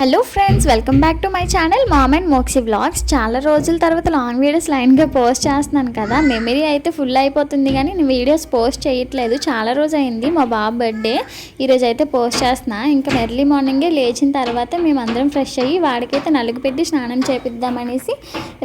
Hello friends welcome back to my channel mom and Moxie vlogs చాలా రోజుల తర్వాత long videos లైన్గా post చేస్తున్నాను కదా. మెమరీ అయితే ఫుల్ అయిపోతుంది కానీ నేను వీడియోస్ పోస్ట్ చేయట్లేదు. చాలా రోజు అయింది మా బాబు బర్త్డే ఈరోజు అయితే పోస్ట్ చేస్తున్నా. ఇంకా ఎర్లీ మార్నింగే లేచిన తర్వాత మేమందరం ఫ్రెష్ అయ్యి వాడికైతే నలుగు పెట్టి స్నానం చేపిద్దామనేసి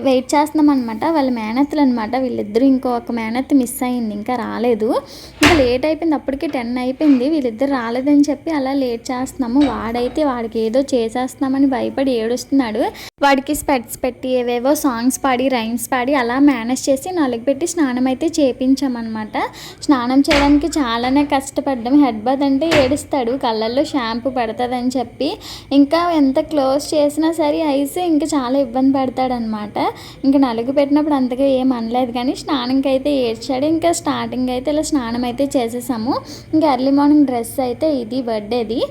వెయిట్ చేస్తున్నాం అనమాట వాళ్ళ మేనత్తులు అనమాట వీళ్ళిద్దరూ ఇంకో ఒక మిస్ అయింది ఇంకా రాలేదు. ఇంకా లేట్ అయిపోయింది. అప్పటికే టెన్ అయిపోయింది. వీళ్ళిద్దరు రాలేదని చెప్పి అలా లేట్ చేస్తున్నాము. వాడైతే వాడికి ఏదో చేసేస్తున్నామని భయపడి ఏడుస్తున్నాడు. వాడికి స్పెట్స్ పెట్టి ఏవేవో సాంగ్స్ పాడి రైమ్స్ పాడి అలా మేనేజ్ చేసి నలుగు పెట్టి స్నానం అయితే చేపించామన్నమాట. స్నానం చేయడానికి చాలానే కష్టపడ్డాం. హెడ్ బాత్ అంటే ఏడుస్తాడు. కళ్ళల్లో షాంపూ పడుతుందని చెప్పి ఇంకా ఎంత క్లోజ్ చేసినా సరే ఐస్ ఇంకా చాలా ఇబ్బంది పడతాడనమాట ఇంకా నలుగు పెట్టినప్పుడు అంతగా ఏం అనలేదు కానీ స్నానంకి అయితే ఏడ్చాడు. ఇంకా స్టార్టింగ్ అయితే ఇలా స్నానం అయితే చేసేసాము. ఇంకా ఎర్లీ మార్నింగ్ డ్రెస్ అయితే ఇది బర్త్డేది.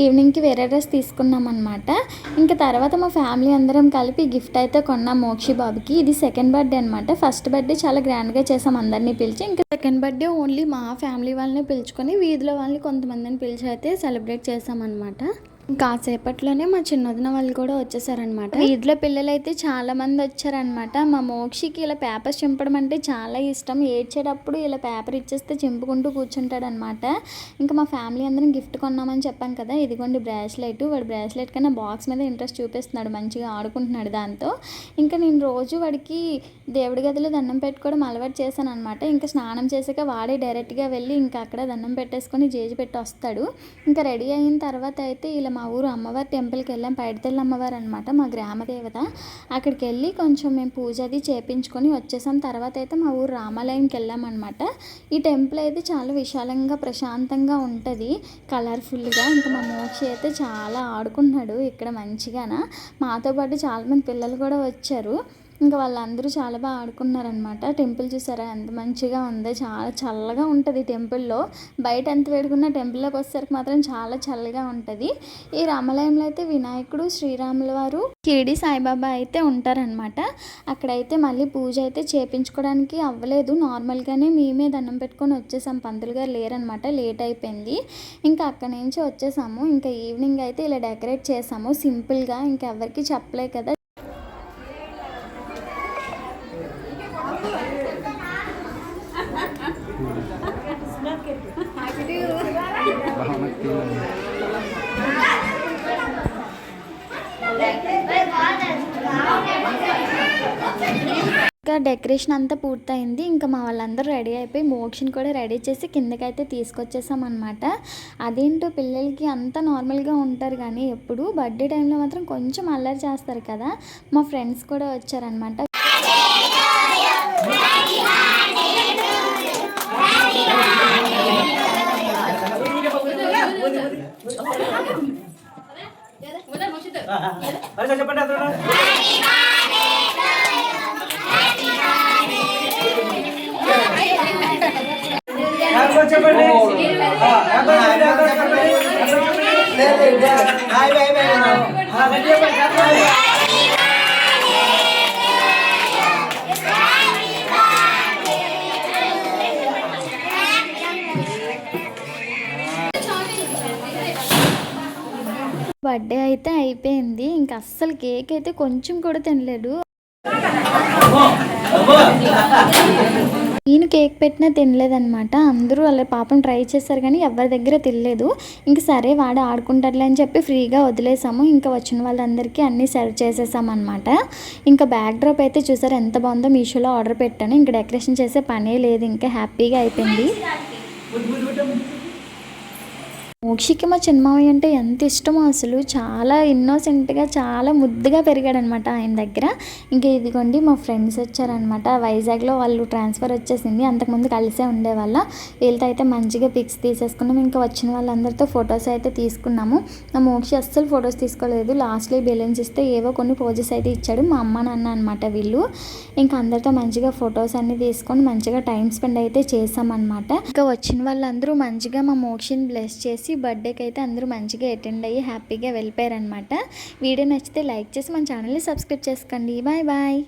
ఈవినింగ్కి వేరే డ్రెస్ తీసుకున్నాం అనమాట ఇంకా తర్వాత మా ఫ్యామిలీ అందరం కలిపి గిఫ్ట్ అయితే కొన్నాం మోక్షి బాబుకి. ఇది సెకండ్ బర్త్డే అనమాట ఫస్ట్ బర్త్డే చాలా గ్రాండ్గా చేసాం అందరినీ పిలిచి. ఇంకా సెకండ్ బర్త్డే ఓన్లీ మా ఫ్యామిలీ వాళ్ళని పిలుచుకొని వీధిలో వాళ్ళని కొంతమందిని పిలిచి అయితే సెలబ్రేట్ చేసామన్నమాట కాసేపట్లోనే మా చిన్నదిన వాళ్ళు కూడా వచ్చేసారనమాట వీధిలో పిల్లలు అయితే చాలా మంది వచ్చారనమాట మా మోక్షికి ఇలా పేపర్స్ చింపడం అంటే చాలా ఇష్టం. ఏడ్చేటప్పుడు ఇలా పేపర్ ఇచ్చేస్తే చింపుకుంటూ కూర్చుంటాడనమాట ఇంకా మా ఫ్యామిలీ అందరం గిఫ్ట్ కొన్నామని చెప్పాం కదా. ఇదిగోండి బ్రాస్లెట్. వాడు బ్రాస్లెట్ కన్నా బాక్స్ మీద ఇంట్రెస్ట్ చూపిస్తున్నాడు. మంచిగా ఆడుకుంటున్నాడు దాంతో. ఇంకా నేను రోజు వాడికి దేవుడి గదిలో దండం పెట్టుకోవడం అలవాటు చేశాను అనమాట ఇంకా స్నానం చేసాక వాడే డైరెక్ట్గా వెళ్ళి ఇంకా అక్కడ దండం పెట్టేసుకొని జేజి పెట్టి వస్తాడు. ఇంకా రెడీ అయిన తర్వాత అయితే ఇలా మా ఊరు అమ్మవారి టెంపుల్కి వెళ్ళాం. పైడితల్లి అమ్మవారు అనమాట మా గ్రామ దేవత అక్కడికి వెళ్ళి కొంచెం మేము పూజ అది చేపించుకొని వచ్చేసాం. తర్వాత అయితే మా ఊరు రామాలయంకి వెళ్ళామన్నమాట ఈ టెంపుల్ అయితే చాలా విశాలంగా ప్రశాంతంగా ఉంటుంది. కలర్ఫుల్గా. ఇంకా మా మోక్షి అయితే చాలా ఆడుకుంటున్నాడు ఇక్కడ మంచిగాన? మాతో పాటు చాలామంది పిల్లలు కూడా వచ్చారు. ఇంకా వాళ్ళందరూ చాలా బాగా ఆడుకున్నారనమాట టెంపుల్ చూసారా? ఎంత మంచిగా ఉందో. చాలా చల్లగా ఉంటుంది టెంపుల్లో. బయట ఎంత వేడుకున్నా టెంపుల్లోకి వచ్చేసరికి మాత్రం చాలా చల్లగా ఉంటుంది. ఈ రామాలయంలో అయితే వినాయకుడు శ్రీరాముల వారు షిరిడి సాయిబాబా అయితే ఉంటారనమాట అక్కడైతే మళ్ళీ పూజ అయితే చేపించుకోవడానికి అవ్వలేదు. నార్మల్గానే మేమే దండం పెట్టుకొని వచ్చేసాం. పంతులు గారు లేరనమాట లేట్ అయిపోయింది. ఇంకా అక్కడి నుంచి వచ్చేసాము. ఇంకా ఈవినింగ్ అయితే ఇలా డెకరేట్ చేసాము. సింపుల్గా ఇంకెవరికి చెప్పలే కదా. ఇంకా డెకరేషన్ అంతా పూర్తయింది. ఇంకా మా వాళ్ళందరూ రెడీ అయిపోయి మోక్షని కూడా రెడీ చేసి కిందకైతే తీసుకొచ్చేసాం అనమాట అదేంటో పిల్లలకి అంతా నార్మల్గా ఉంటారు కానీ ఎప్పుడు బర్త్డే టైంలో మాత్రం కొంచెం అల్లరి చేస్తారు కదా. మా ఫ్రెండ్స్ కూడా వచ్చారనమాట మరి చెప్పండి అతను. చెప్పండి. చెప్పండి, బర్త్డే అయితే అయిపోయింది. ఇంకా అస్సలు కేక్ అయితే కొంచెం కూడా తినలేదు. నేను కేక్ పెట్టినా తినలేదనమాట అందరూ వాళ్ళ పాపం ట్రై చేశారు కానీ ఎవరి దగ్గర తినలేదు. ఇంక సరే వాడు ఆడుకుంటారులే అని చెప్పి ఫ్రీగా వదిలేసాము. ఇంకా వచ్చిన వాళ్ళందరికీ అన్నీ సర్వ్ చేసేసామన్నమాట. ఇంకా బ్యాక్ డ్రాప్ అయితే చూసారు ఎంత బాగుందో మీషోలో ఆర్డర్ పెట్టాను. ఇంకా డెకరేషన్ చేసే పనే లేదు. ఇంకా హ్యాపీగా అయిపోయింది. మోక్షికి మా చిన్నమావయ్య అంటే ఎంత ఇష్టమో అసలు. చాలా ఇన్నోసెంట్గా చాలా ముద్దుగా పెరిగాడనమాట ఆయన దగ్గర. ఇంకా ఇదిగోండి మా ఫ్రెండ్స్ వచ్చారనమాట. వైజాగ్లో వాళ్ళు ట్రాన్స్ఫర్ వచ్చేసింది. అంతకుముందు కలిసే ఉండేవాళ్ళ. వీళ్ళతో అయితే మంచిగా పిక్స్ తీసేసుకున్నాం. ఇంకా వచ్చిన వాళ్ళందరితో ఫొటోస్ అయితే తీసుకున్నాము. నా మోక్షి అస్సలు ఫొటోస్ తీసుకోలేదు. లాస్ట్లో బెలూన్స్ ఇస్తే ఏవో కొన్ని పోజెస్ అయితే ఇచ్చాడు మా అమ్మ నాన్న అనమాట వీళ్ళు. ఇంకా అందరితో మంచిగా ఫొటోస్ అన్ని తీసుకొని మంచిగా టైం స్పెండ్ అయితే చేసామన్నమాట ఇంకా వచ్చిన వాళ్ళందరూ మంచిగా మా మోక్షిని బ్లెస్ చేసి బర్త్డేకి అయితే అందరూ మంచిగా అటెండ్ అయ్యి హ్యాపీగా వెళ్ళిపోయారనమాట వీడియో నచ్చితే లైక్ చేసి మన ఛానల్ని సబ్స్క్రైబ్ చేసుకోండి. Bye bye.